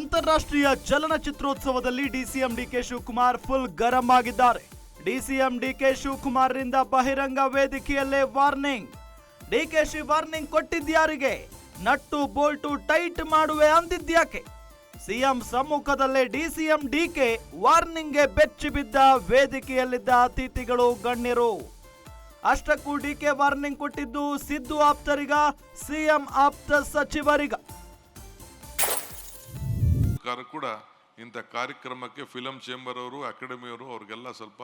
ಅಂತಾರಾಷ್ಟ್ರೀಯ ಚಲನಚಿತ್ರೋತ್ಸವದಲ್ಲಿ DCM DK Shivakumar full ಗರಂ ಆಗಿದ್ದಾರೆ. ಡಿಸಿಎಂ ಡಿಕೆ ಶಿವಕುಮಾರ್ರಿಂದ ಬಹಿರಂಗ ವೇದಿಕೆಯಲ್ಲೇ ವಾರ್ನಿಂಗ್. ಡಿಕೆಶಿ ವಾರ್ನಿಂಗ್ ಕೊಟ್ಟಿದ್ಯಾರಿಗೆ? ನಟ್ಟು ಬೋಲ್ಟು ಟೈಟ್ ಮಾಡುವೆ ಅಂದಿದ್ಯಾಕೆ? ಸಿಎಂ ಸಮ್ಮುಖದಲ್ಲೇ ಡಿಸಿಎಂ ಡಿಕೆ ವಾರ್ನಿಂಗ್ಗೆ ಬೆಚ್ಚಿ ಬಿದ್ದ ವೇದಿಕೆಯಲ್ಲಿದ್ದ ಅತಿಥಿಗಳು ಗಣ್ಯರು. ಅಷ್ಟಕ್ಕೂ ಡಿಕೆ ವಾರ್ನಿಂಗ್ ಕೊಟ್ಟಿದ್ದು ಸಿದ್ದು ಆಪ್ತರಿಗ, ಸಿಎಂ ಆಪ್ತ ಸಚಿವರಿಗ. ಸರ್ಕಾರ ಕೂಡ ಇಂಥ ಕಾರ್ಯಕ್ರಮಕ್ಕೆ ಫಿಲಂ ಚೇಂಬರ್ ಅವರು ಅಕಾಡೆಮಿಯವರು ಅವ್ರಿಗೆಲ್ಲ ಸ್ವಲ್ಪ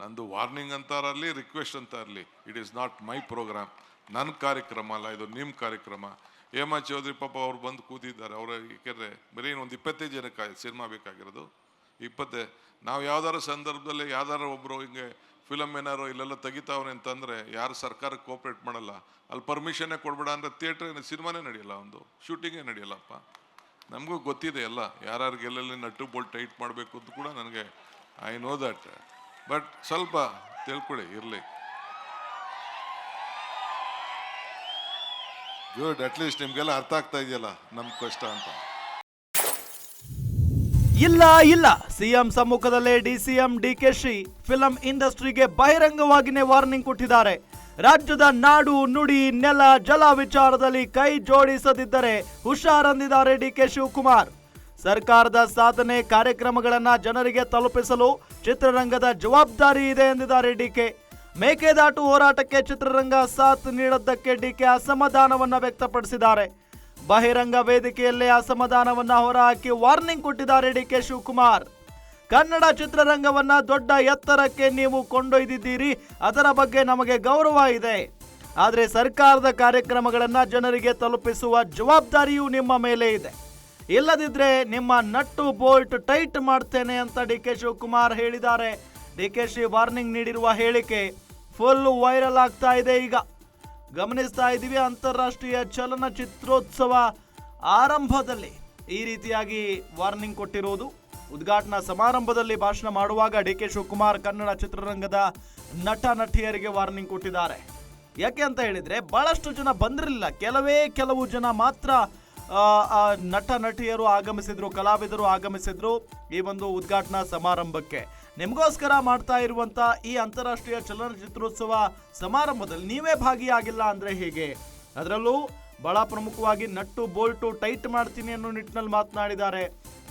ನಂದು ವಾರ್ನಿಂಗ್ ಅಂತಾರಲ್ಲಿ ರಿಕ್ವೆಸ್ಟ್ ಅಂತ ಇರಲಿ. It is not my programme ನನ್ನ ಕಾರ್ಯಕ್ರಮ ಅಲ್ಲ, ಇದು ನಿಮ್ಮ ಕಾರ್ಯಕ್ರಮ. ಹೇಮಾ ಚೌಧರಿ ಪಾಪ ಅವ್ರು ಬಂದು ಕೂತಿದ್ದಾರೆ. ಅವ್ರ ಏಕೆಂದರೆ ಬರೀ ಒಂದು ಇಪ್ಪತ್ತೈದು ಜನಕ್ಕೆ ಸಿನಿಮಾ ಬೇಕಾಗಿರೋದು. ಇಪ್ಪತ್ತೇ, ನಾವು ಯಾವ್ದಾರ ಸಂದರ್ಭದಲ್ಲಿ ಯಾವ್ದಾರ ಒಬ್ಬರು ಹಿಂಗೆ ಫಿಲಮ್ ಏನಾರು ಇಲ್ಲೆಲ್ಲ ತೆಗಿತಾವ್ರೆ ಅಂತಂದರೆ ಯಾರು ಸರ್ಕಾರಕ್ಕೆ ಕೋಪ್ರೇಟ್ ಮಾಡಲ್ಲ. ಅಲ್ಲಿ ಪರ್ಮಿಷನ್ನೇ ಕೊಡಬೇಡ ಅಂದರೆ ಥಿಯೇಟ್ರ್ ಸಿನಿಮಾನೇ ನಡೆಯಲ್ಲ ಒಂದು. ಶೂಟಿಂಗೇ ನಡೆಯಲ್ಲಪ್ಪ. ನಮಗೂ ಗೊತ್ತಿದೆ ಎಲ್ಲ. ಯಾರ್ಯಾರು ಗೆಲ್ಲಲ್ಲಿ ನಟ್ಟು ಬೋಲ್ಟ್ ಟೈಟ್ ಮಾಡಬೇಕು ಅಂತ ಕೂಡ ನನಗೆ ಐ ನೋ ದಟ್ ಬಟ್ ಸ್ವಲ್ಪ ತಿಳ್ಕೊಳ್ಳಿ, ಇರಲಿ. ಗುಡ್ ಅಟ್ಲೀಸ್ಟ್ ನಿಮಗೆಲ್ಲ ಅರ್ಥ ಆಗ್ತಾ ಇದೆಯಲ್ಲ ನಮ್ಮ ಕಷ್ಟ ಅಂತ. ಇಲ್ಲ ಇಲ್ಲ. ಸಿಎಂ ಸಮ್ಮುಖದಲ್ಲೇ ಡಿಸಿಎಂ ಡಿಕೆಶಿ ಫಿಲಂ ಇಂಡಸ್ಟ್ರಿಗೆ ಬಹಿರಂಗವಾಗಿನೇ ವಾರ್ನಿಂಗ್ ಕೊಟ್ಟಿದ್ದಾರೆ. ರಾಜ್ಯದ ನಾಡು, ನುಡಿ, ನೆಲ, ಜಲ ವಿಚಾರದಲ್ಲಿ ಕೈ ಜೋಡಿಸದಿದ್ದರೆ ಹುಷಾರಂದಿದ್ದಾರೆ ಡಿಕೆ ಶಿವಕುಮಾರ್. ಸರ್ಕಾರದ ಸಾಧನೆ ಕಾರ್ಯಕ್ರಮಗಳನ್ನು ಜನರಿಗೆ ತಲುಪಿಸಲು ಚಿತ್ರರಂಗದ ಜವಾಬ್ದಾರಿ ಇದೆ ಎಂದಿದ್ದಾರೆ ಡಿಕೆ. ಮೇಕೆದಾಟು ಹೋರಾಟಕ್ಕೆ ಚಿತ್ರರಂಗ ಸಾಥ್ ನೀಡದ್ದಕ್ಕೆ ಡಿಕೆ ಅಸಮಾಧಾನವನ್ನು ವ್ಯಕ್ತಪಡಿಸಿದ್ದಾರೆ. ಬಹಿರಂಗ ವೇದಿಕೆಯಲ್ಲೇ ಅಸಮಾಧಾನವನ್ನ ಹೊರಹಾಕಿ ವಾರ್ನಿಂಗ್ ಕೊಟ್ಟಿದ್ದಾರೆ ಡಿ ಕೆ ಶಿವಕುಮಾರ್. ಕನ್ನಡ ಚಿತ್ರರಂಗವನ್ನ ದೊಡ್ಡ ಎತ್ತರಕ್ಕೆ ನೀವು ಕೊಂಡೊಯ್ದಿದ್ದೀರಿ. ಅದರ ಬಗ್ಗೆ ನಮಗೆ ಗೌರವ ಇದೆ. ಆದರೆ ಸರ್ಕಾರದ ಕಾರ್ಯಕ್ರಮಗಳನ್ನು ಜನರಿಗೆ ತಲುಪಿಸುವ ಜವಾಬ್ದಾರಿಯೂ ನಿಮ್ಮ ಮೇಲೆ ಇದೆ. ಇಲ್ಲದಿದ್ದರೆ ನಿಮ್ಮ ನಟ್ಟು ಬೋಲ್ಟ್ ಟೈಟ್ ಮಾಡ್ತೇನೆ ಅಂತ ಡಿ ಕೆ ಶಿವಕುಮಾರ್ ಹೇಳಿದ್ದಾರೆ. ಡಿ ಕೆ ಶಿ ವಾರ್ನಿಂಗ್ ನೀಡಿರುವ ಹೇಳಿಕೆ ಫುಲ್ ವೈರಲ್ ಆಗ್ತಾ ಇದೆ ಈಗ. ಗಮನಿಸ್ತಾ ಇದ್ದೀವಿ. ಅಂತಾರಾಷ್ಟ್ರೀಯ ಚಲನಚಿತ್ರೋತ್ಸವ ಆರಂಭದಲ್ಲಿ ಈ ರೀತಿಯಾಗಿ ವಾರ್ನಿಂಗ್ ಕೊಟ್ಟಿರುವುದು. ಉದ್ಘಾಟನಾ ಸಮಾರಂಭದಲ್ಲಿ ಭಾಷಣ ಮಾಡುವಾಗ ಡಿ ಕೆ ಶಿವಕುಮಾರ್ ಕನ್ನಡ ಚಿತ್ರರಂಗದ ನಟ, ನಟಿಯರಿಗೆ ವಾರ್ನಿಂಗ್ ಕೊಟ್ಟಿದ್ದಾರೆ. ಯಾಕೆ ಅಂತ ಹೇಳಿದ್ರೆ ಬಹಳಷ್ಟು ಜನ ಬಂದಿರಲಿಲ್ಲ. ಕೆಲವೇ ಕೆಲವು ಜನ ಮಾತ್ರ ನಟ, ನಟಿಯರು ಆಗಮಿಸಿದ್ರು, ಕಲಾವಿದರು ಆಗಮಿಸಿದ್ರು ಈ ಒಂದು ಉದ್ಘಾಟನಾ ಸಮಾರಂಭಕ್ಕೆ. ನಿಮಗೋಸ್ಕರ ಮಾಡ್ತಾ ಇರುವಂತ ಈ ಅಂತಾರಾಷ್ಟ್ರೀಯ ಚಲನಚಿತ್ರೋತ್ಸವ ಸಮಾರಂಭದಲ್ಲಿ ನೀವೇ ಭಾಗಿಯಾಗಿಲ್ಲ ಅಂದ್ರೆ ಹೇಗೆ? ಅದರಲ್ಲೂ ಬಹಳ ಪ್ರಮುಖವಾಗಿ ನಟ್ಟು ಬೋಲ್ಟು ಟೈಟ್ ಮಾಡ್ತೀನಿ ಅನ್ನೋ ನಿಟ್ಟಿನಲ್ಲಿ ಮಾತನಾಡಿದ್ದಾರೆ.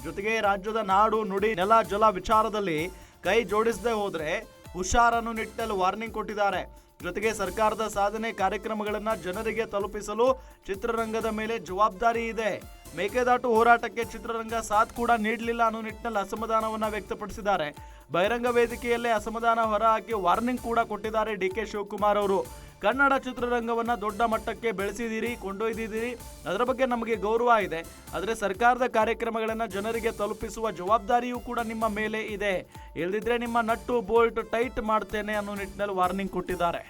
ಜೊತೆಗೆ ರಾಜ್ಯದ ನಾಡು ನುಡಿ ನೆಲ ಜಲ ವಿಚಾರದಲ್ಲಿ ಕೈ ಜೋಡಿಸದೆ ಹೋದ್ರೆ ಹುಷಾರನ್ನು ನಿಟ್ಟಿನಲ್ಲಿ ವಾರ್ನಿಂಗ್ ಕೊಟ್ಟಿದ್ದಾರೆ. ಜೊತೆಗೆ ಸರ್ಕಾರದ ಸಾಧನೆ ಕಾರ್ಯಕ್ರಮಗಳನ್ನು ಜನರಿಗೆ ತಲುಪಿಸಲು ಚಿತ್ರರಂಗದ ಮೇಲೆ ಜವಾಬ್ದಾರಿ ಇದೆ. ಮೇಕೆದಾಟು ಹೋರಾಟಕ್ಕೆ ಚಿತ್ರರಂಗ ಸಾಥ್ ಕೂಡ ನೀಡಲಿಲ್ಲ ಅನ್ನೋ ನಿಟ್ಟಿನಲ್ಲಿ ಅಸಮಾಧಾನವನ್ನು ವ್ಯಕ್ತಪಡಿಸಿದ್ದಾರೆ. ಬಹಿರಂಗ ವೇದಿಕೆಯಲ್ಲೇ ಅಸಮಾಧಾನ ಹೊರಹಾಕಿ ವಾರ್ನಿಂಗ್ ಕೂಡ ಕೊಟ್ಟಿದ್ದಾರೆ ಡಿ ಕೆ ಶಿವಕುಮಾರ್ ಅವರು. ಕನ್ನಡ ಚಿತ್ರರಂಗವನ್ನು ದೊಡ್ಡ ಮಟ್ಟಕ್ಕೆ ಬೆಳೆಸಿದ್ದೀರಿ, ಕೊಂಡೊಯ್ದಿದ್ದೀರಿ. ಅದರ ಬಗ್ಗೆ ನಮಗೆ ಗೌರವ ಇದೆ. ಆದರೆ ಸರ್ಕಾರದ ಕಾರ್ಯಕ್ರಮಗಳನ್ನು ಜನರಿಗೆ ತಲುಪಿಸುವ ಜವಾಬ್ದಾರಿಯೂ ಕೂಡ ನಿಮ್ಮ ಮೇಲೆ ಇದೆ. ಇಲ್ಲದಿದ್ರೆ ನಿಮ್ಮ ನಟ್ಟು ಬೋಲ್ಟ್ ಟೈಟ್ ಮಾಡ್ತೇನೆ ಅನ್ನೋ ನಿಟ್ಟಿನಲ್ಲಿ ವಾರ್ನಿಂಗ್ ಕೊಟ್ಟಿದ್ದಾರೆ.